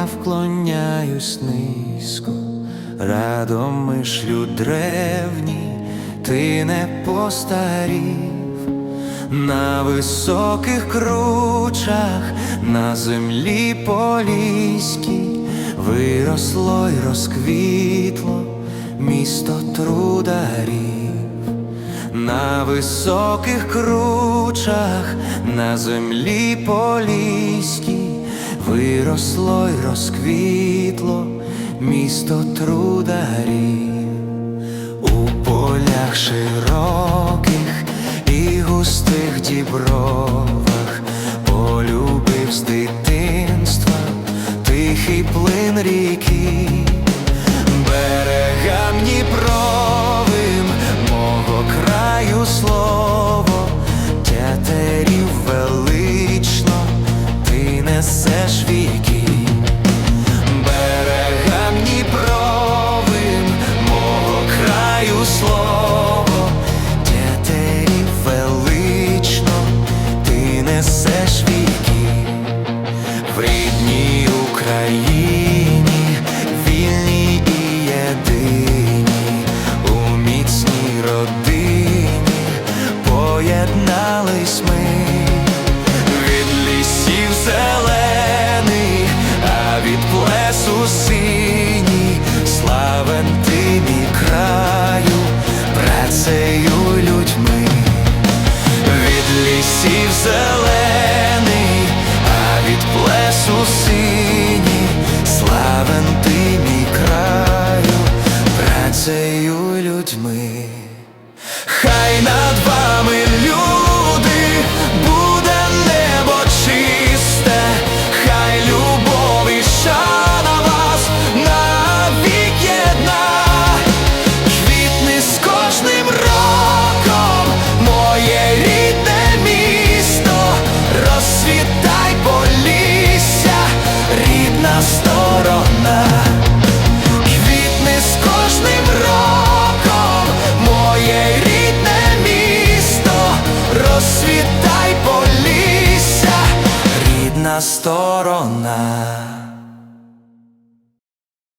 я вклоняюсь низько, радомишлю древні, ти не постарів, на високих кручах, на землі поліській виросло й розквітло місто трударів. На високих кручах, на землі поліській виросло й розквітло місто трударів у полях широких і густих дібровах, полюбив з дитинства тихий плин ріки, берегам Дніпровим мого краю слова. összes fék will see сторона.